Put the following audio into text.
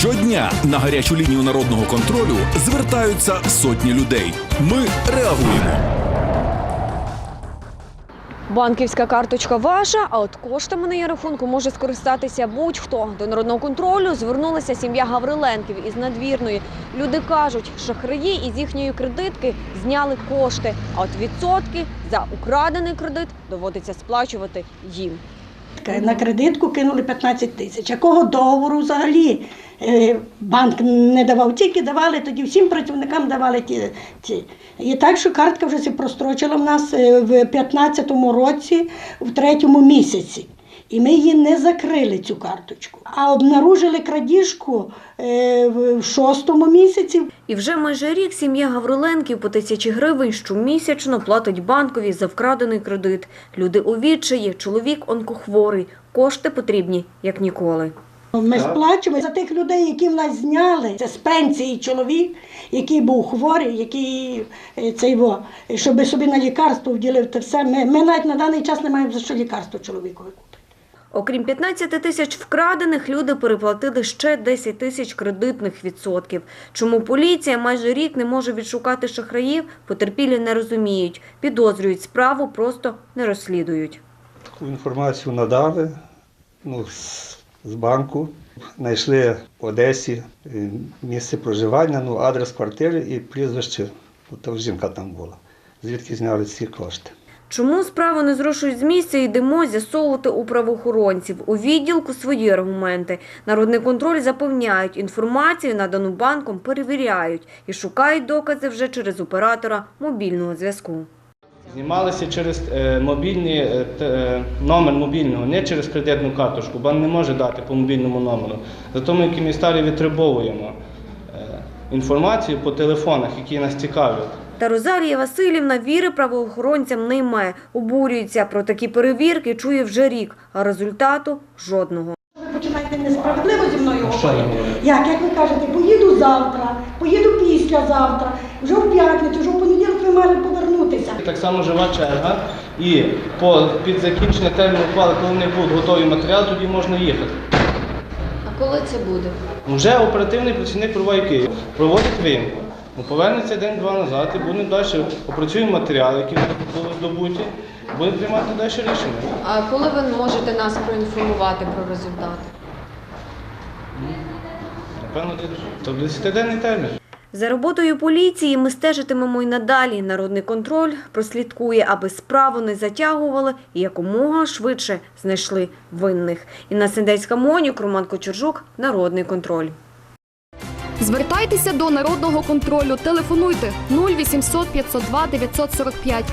Щодня на гарячу лінію народного контролю звертаються сотні людей. Ми реагуємо. Банківська карточка ваша, а от коштами на її рахунку може скористатися будь-хто. До народного контролю звернулася сім'я Гавриленків із надвірної. Люди кажуть, шахраї із їхньої кредитки зняли кошти, а от відсотки за украдений кредит доводиться сплачувати їм. На кредитку кинули 15 тисяч. Якого договору взагалі банк не давав? Тільки давали тоді всім працівникам давали ті. ті. І так, що картка вже се прострочила в нас е, в 15-му році, в третьому місяці. І ми її не закрили, цю карточку. А обнаружили крадіжку е, в шостому місяці. І вже майже рік сім'я Гавриленків по тисячі гривень щомісячно платить банкові за вкрадений кредит. Люди у відчаї, чоловік онкохворий. Кошти потрібні як ніколи. Ми сплачуємо за тих людей, які в нас зняли. Це з пенсії чоловік, який був хворий, який е, цей во, щоб собі на лікарство вділив те все. Ми, ми навіть на даний час не маємо за що лікарство чоловікові купити. Окрім 15 тисяч вкрадених, люди переплатили ще 10 тисяч кредитних відсотків. Чому поліція майже рік не може відшукати шахраїв, потерпілі не розуміють. Підозрюють справу, просто не розслідують. Таку інформацію надали ну, з, банку. Знайшли в Одесі е, місце проживання, ну, адрес квартири і прізвище. Ото жінка там була. Звідки зняли ці кошти. Чому справу не зрушують з місця, йдемо з'ясовувати у правоохоронців. У відділку свої аргументи. Народний контроль запевняють, інформацію, надану банком, перевіряють і шукають докази вже через оператора мобільного зв'язку. Знімалися через е, мобільний е, е, номер мобільного, не через кредитну карточку. Банк не може дати по мобільному номеру. Зато ми в Київстарі витребовуємо інформацію по телефонах, які нас цікавлять. Та Розалія Васильівна віри правоохоронцям не має. Обурюється про такі перевірки, чує вже рік, а результату жодного. Ви починаєте несправедливо зі мною говорити. Як, як ви кажете, поїду завтра, поїду післязавтра, вже в п'ятницю, вже в понеділок ви мали повернутися. Так само жива черга, і по під закінчення терміну ухвали, коли вони будуть готові матеріали, тоді можна їхати. А коли це буде? Вже оперативний працівник проводить Київ проводить виїмку. Повернеться день-два назад і будемо далі опрацюємо матеріали, які були здобуті, будемо приймати далі рішення. А коли ви можете нас проінформувати про результати? Напевно, то 10-денний термін. За роботою поліції ми стежитимемо й надалі. Народний контроль прослідкує, аби справу не затягували і якомога швидше знайшли винних. Інна Сендецька Монюк, Роман Кочуржук, Народний контроль. Звертайтеся до народного контролю. Телефонуйте 0800 502 945